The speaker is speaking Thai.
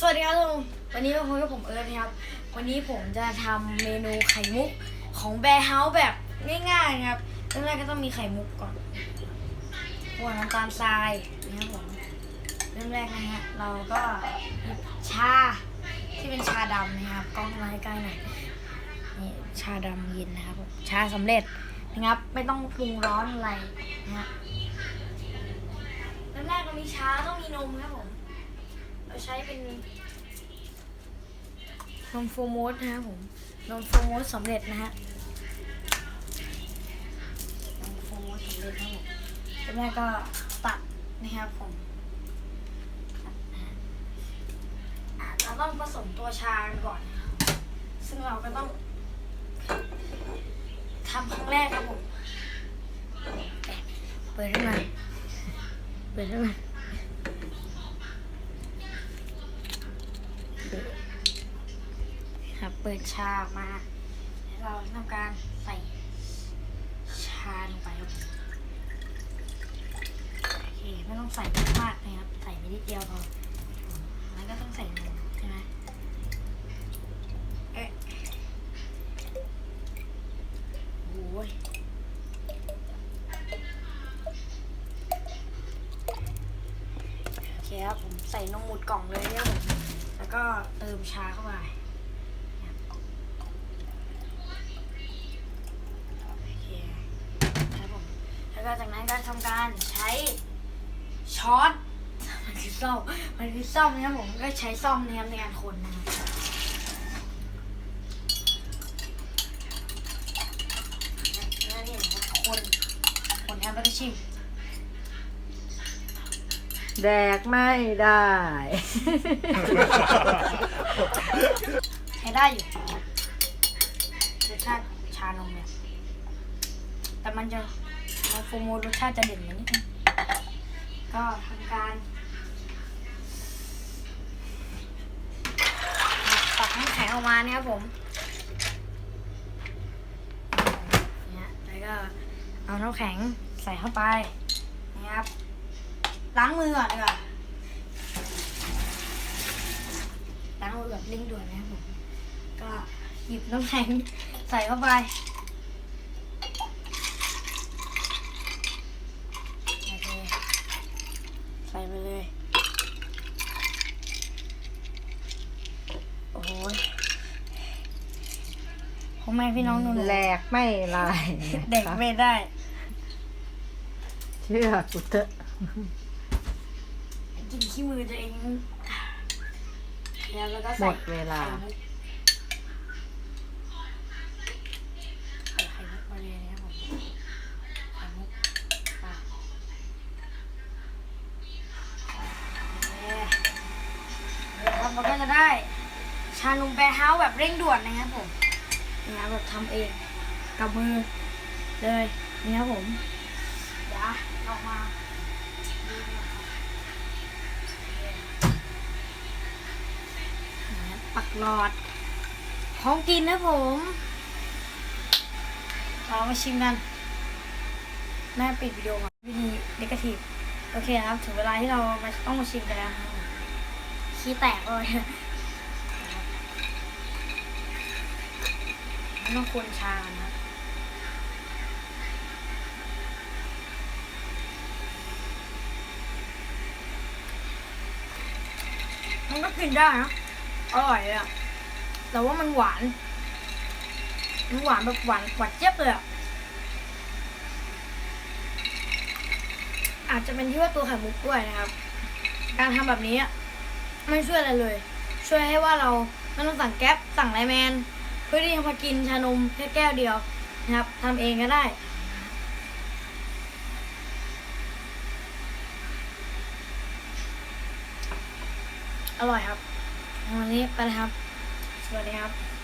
สวัสดีครับทุกคนวันนี้มาพบกับผมเอิร์ธนะครับ วันนี้ผมจะทำเมนูไข่มุกของแบร์เฮาส์แบบง่ายๆนะครับเริ่มแรกก็ต้องมีไข่มุกก่อนหัวน้ำตาลทรายนะครับผมเริ่มแรกนะฮะเราก็หยิบชาที่เป็นชาดำนะครับกล้องมาให้ใกล้หน่อยนี่ชาดำเย็นนะครับผมชาสำเร็จนะครับไม่ต้องปรุงร้อนอะไรนะฮะเริ่มแรกเรามีชาต้องมีนมครับผม ใช้เป็นนมโฟร์โมสนะครับผมนมโฟร์โมสสำเร็จนะฮะนมโฟร์โมสสำเร็จนะครับผมแล้วแม่ก็ตัดนะครับผมเราต้องผสมตัวชากันก่อน ซึ่งเราก็ต้องทำครั้งแรกครับผม เปิดให้หน่อยเปิดให้หน่อย ครับเปิดชาออกมาเราทำการใส่ชาลงไปครับโอเคไม่ต้องใส่มากนะครับ ใส่ไปนิดเดียวพอแล้วก็ต้องใส่นมใช่ไหมเอ๊ะโอ้ยโอเคครับผมใส่นมหมดกล่องเลยเนี่ยผม แล้วก็เติมชาเข้าไปโอเคครับผมแล้วก็จากนั้นก็ทำการใช้ช้อนมันคือซ่อมมันคือซ่อมนะครับผมก็ใช้ซ่อมนะครับในการคนนะครับแล้วนี่นะครับคนคนนะครับแล้วก็ชิม แดกไม่ได้ ใช้ได้อยู่รสชาติชานมเนี่ยแต่มันจะมันฟูโมรสชาติจะเด่นกว่านิดนึงก็ทำการตักน้ำแข็งออกมาเนี่ยครับผมเนี่ยแล้วก็เอาน้ำแข็งใส่เข้าไปนะครับ ล้างมือก่อนดีกว่าล้างมือแบบเร่งด่วนนะครับผมก็หยิบน้ำแข็งใส่เข้าไปโอเคใส่ไปเลย โอ้ยพ่อแม่พี่น้องหนูแหลกไม่ลายเด็กไม่ได้ เชื่อกูเถอะ กินขี้มือตัวเองแล้วก็หมใส่ดเวลาใส่ไข่มุกมาเลยนะครับผมไข่มุกปากเอ๊ะเดี๋ยวครับมันก็จะได้ ชานมแปรเฮาส์แบบเร่งด่วนนะครับผมนี่ครับแบบทำเองกับมือเลยนี่ครับผมเดี๋ยวออกมาดูหน่อยครับปัก หลอดพร้อมกินนะผมเรามาชิมกัน แม่ปิดวิดีโอก่อนวิธีเนกาทีฟโอเคครับถึงเวลาที่เรามาต้องมาชิมกันแล้วขี้แตกเลยต้องควรชานะมันก็กินได้นะ อร่อยเลยอะแต่ว่ามันหวาน มันหวานแบบหวานหวานเจี๊ยบเลยอะอาจจะเป็นที่ว่าตัวไข่มุกด้วยนะครับ การทำแบบนี้ไม่ช่วยอะไรเลย ช่วยให้ว่าเราไม่ต้องสั่งแก๊ปสั่งไลแมน เพื่อที่จะมากินชานมแค่แก้วเดียวนะครับทำเองก็ได้อร่อยครับ วันนี้ไปแล้วครับ สวัสดีครับ